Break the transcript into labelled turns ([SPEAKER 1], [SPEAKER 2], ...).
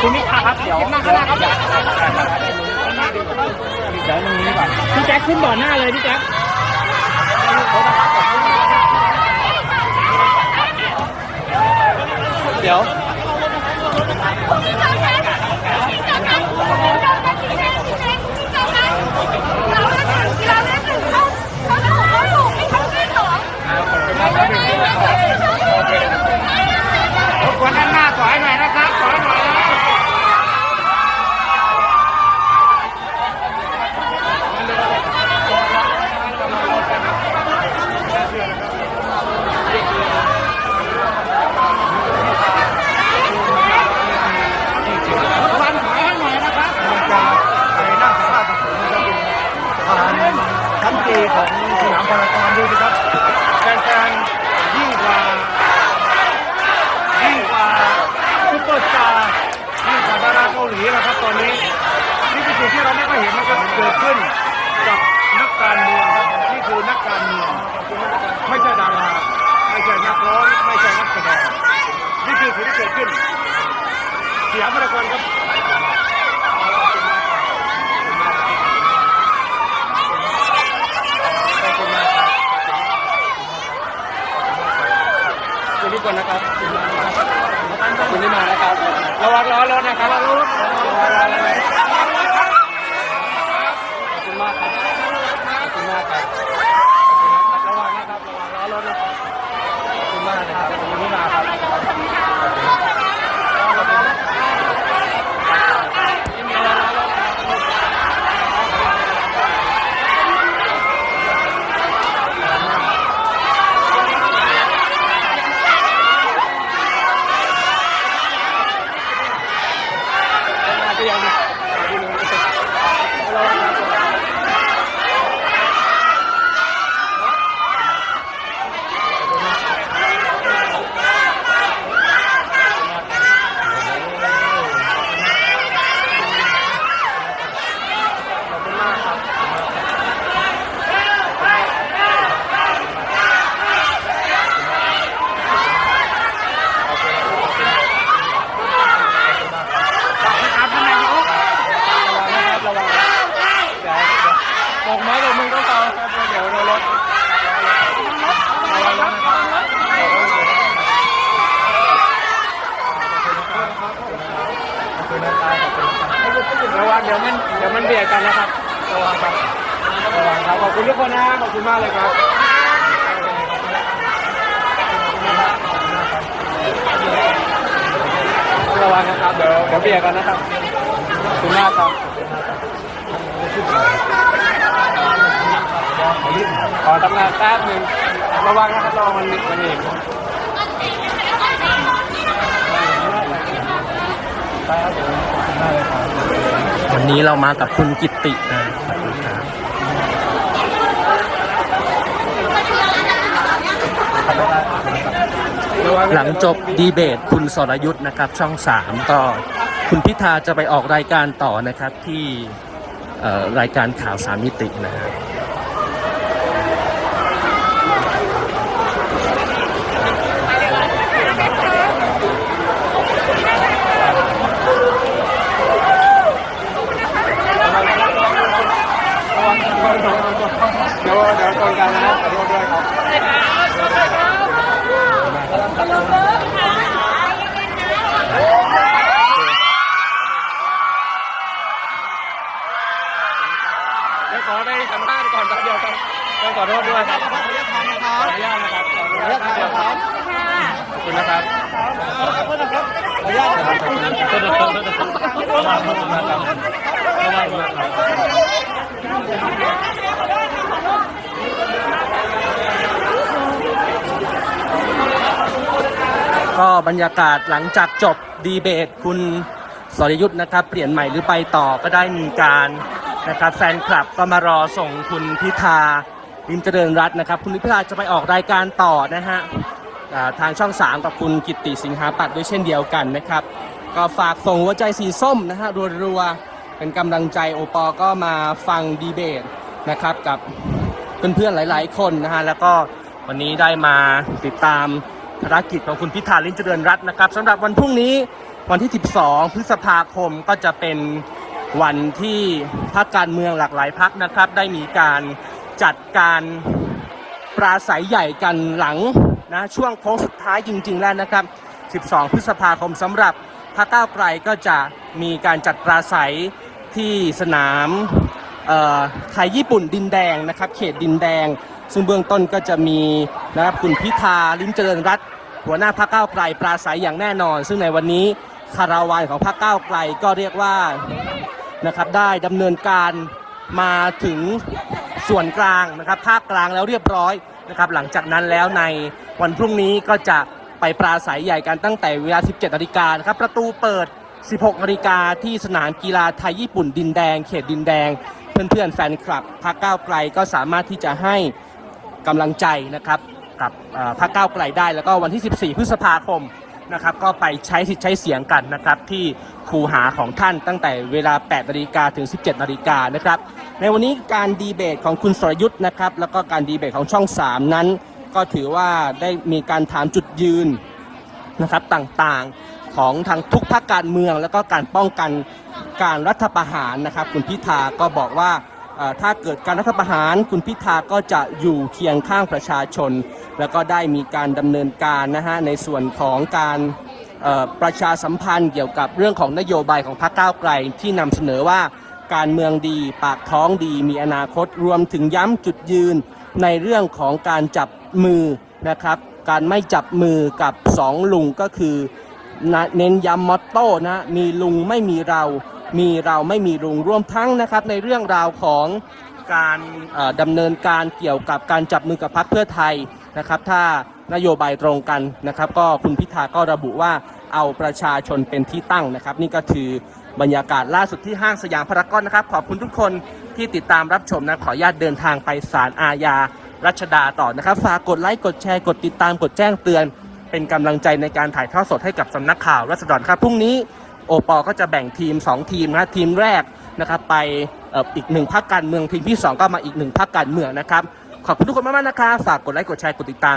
[SPEAKER 1] คุณนิพาครับเดี๋ยวเดี๋ยวเดี๋ยวเดี๋ยวตรงนี้ก่อนพี่แจ็คขึ้นบ่อหน้าเลยพี่แจ็คเดี๋ยว
[SPEAKER 2] คนด้านหน้าถอยหน่อยนะครับถอยหน่อยนะ
[SPEAKER 1] วันถอยให้หน่อยนะครับ
[SPEAKER 2] ไปนั่งสภากับผมนะครับผ่านชั้นตีของสนามพารากอนดูสิครับแฟนๆยิ่งกว่ายิ่งกว่าซุปเปอร์สตาร์ยิ่งกว่าดาราเกาหลีนะครับตอนนี้นี่เป็นสิ่งที่เราไม่ค่อยเห็นนะครับเกิดขึ้นกับนักการเมืองครับนี่คือนักการเมืองไม่ใช่ดาราไม่ใช่นักร้องไม่ใช่นักแสดงนี่คือสิ่งที่เกิดขึ้นสยามพารากอนครับ
[SPEAKER 1] คุณนิพนะครับคุณที่มานะครับระวังล้อรถนะครับระวังรถขอบคุณมากครับขอบคุณมากครับระวังนะครับระวังล้อรถนะครับขอบคุณมากนะครับขอบคุณที่มาครับมาที่ยังระวังครับ
[SPEAKER 2] ครับท่านนายก
[SPEAKER 1] ระวังนะครับระวังเดี๋ยวเดี๋ยวบอกไม้บอกมือต้องเตาครับเดี๋ยวโดนรถระวังรถนะครับ ระวังเดี๋ยวมันเดี๋ยวมันเบียดกันนะครับระวังครับระวังครับขอบคุณทุกคนนะขอบคุณมากเลยครับระวังนะครับเดี๋ยวเดี๋ยวเบียดกันนะครับขอบคุณมากครับขอทำงานแป๊บหนึ่งระวังนะครับระวังมันมันหนีบ
[SPEAKER 3] นี้เรามากับคุณกิตตินะหลังจบดีเบตคุณสรยุทธ์นะครับ ช่องสามก็คุณพิธาจะไปออกรายการต่อนะครับที่เอ่อรายการข่าวสามมิตินะครับ
[SPEAKER 1] เดี๋ยวเดี๋ยวตรงกันนะขอโทษด้วยครับเดี๋ยวขอได้สัมภาษณ์ก่อนแป๊บเดียวครับต้องขอโทษด้วยครับขออนุญาตนะครับขออนุญาตนะครับขอบคุณนะครับ ขออนุญาตนะครับขออนุญาตนะครับ
[SPEAKER 3] ก็บรรยากาศหลังจากจบดีเบตคุณสรยุทธ์นะครับ เปลี่ยนใหม่หรือไปต่อก็ได้มีการนะครับแฟนคลับก็มารอส่งคุณพิธาลิมเจริญรัตน์นะครับ คุณพิธาจะไปออกรายการต่อนะฮะทางช่อง 3 กับคุณกิตติสิงหาปัตย์ด้วยเช่นเดียวกันนะครับ ก็ฝากส่งหัวใจสีส้มนะฮะรัวๆเป็นกำลังใจโอปอก็มาฟังดีเบตนะครับกับเพื่อนๆหลายๆ คนนะฮะแล้วก็วันนี้ได้มาติดตามภารกิจของคุณพิธาลิ้นเจริญรัตน์นะครับสำหรับวันพรุ่งนี้วันที่ 12 พฤษภาคมก็จะเป็นวันที่พรรคการเมืองหลากหลายพรรคนะครับ ได้มีการจัดการปราศัยใหญ่กันหลังนะช่วงโค้งสุดท้ายจริง ๆ แล้วนะครับ 12 พฤษภาคมสำหรับ พรรคก้าวไกลก็จะมีการจัดปราศัยที่สนามไทยญี่ปุ่นดินแดงนะครับ เขตดินแดง ซึ่งเบื้องต้นก็จะมีนะครับคุณพิธาลิ้มเจริญรัตน์หัวหน้าพรรคก้าวไกลปราศัยอย่างแน่นอน ซึ่งในวันนี้คาราวานของพรรคก้าวไกลก็เรียกว่านะครับได้ดำเนินการมาถึงส่วนกลางนะครับภาคกลางแล้วเรียบร้อยนะครับ หลังจากนั้นแล้วในวันพรุ่งนี้ก็จะ ไปปราศัยใหญ่กันตั้งแต่เวลา 17 นาฬิกานะครับ ประตูเปิด 16 นาฬิกาที่สนามกีฬาไทยญี่ปุ่นดินแดง เขตดินแดง เพื่อนๆ แฟนคลับพรรคก้าวไกลก็สามารถที่จะให้กำลังใจนะครับกับพรรคก้าวไกลได้ แล้วก็วันที่ 14 พฤษภาคมนะครับก็ไปใช้สิทธิ์ใช้เสียงกันนะครับที่คูหาของท่านตั้งแต่เวลา 8 นาฬิกาถึง 17 นาฬิกานะครับในวันนี้การดีเบตของคุณสรยุทธ์นะครับแล้วก็การดีเบตของช่อง 3 นั้น ก็ถือว่าได้มีการถามจุดยืนนะครับต่างๆของทางทุกภาคการเมือง แล้วก็การป้องกันการรัฐประหารนะครับ คุณพิธาก็บอกว่าถ้าเกิดการรัฐประหารคุณพิธาก็จะอยู่เคียงข้างประชาชน แล้วก็ได้มีการดำเนินการนะฮะในส่วนของการประชาสัมพันธ์เกี่ยวกับเรื่องของนโยบายของพรรคก้าวไกลที่นำเสนอว่าการเมืองดีปากท้องดีมีอนาคตรวมถึงย้ำจุดยืนในเรื่องของการจับ มือนะครับ การไม่จับมือกับสองลุงก็คือเน้นย้ำมอตโต้นะมีลุงไม่มีเรา มีเราไม่มีลุงรวมทั้งนะครับในเรื่องราวของการเอ่อดำเนินการเกี่ยวกับการจับมือกับพรรคเพื่อไทยนะครับ ถ้านโยบายตรงกันนะครับ ก็คุณพิธาก็ระบุว่าเอาประชาชนเป็นที่ตั้งนะครับ นี่ก็คือบรรยากาศล่าสุดที่ห้างสยามพารากอนนะครับ ขอบคุณทุกคนที่ติดตามรับชมนะขออนุญาตเดินทางไปศาลอาญา รัชดาต่อนะครับ ฝากกดไลค์กดแชร์กดติดตามกดแจ้งเตือน เป็นกำลังใจในการถ่ายทอดสดให้กับสำนักข่าวรัศดรครับพรุ่งนี้โอปอก็จะแบ่งทีม 2 ทีมนะทีมแรกนะครับไปอีกหนึ่งพักการเมืองทีมที่ 2 ก็มาอีกหนึ่งพักการเมืองนะครับขอบคุณทุกคนมากๆนะครับฝากกดไลค์กดแชร์กดติดตาม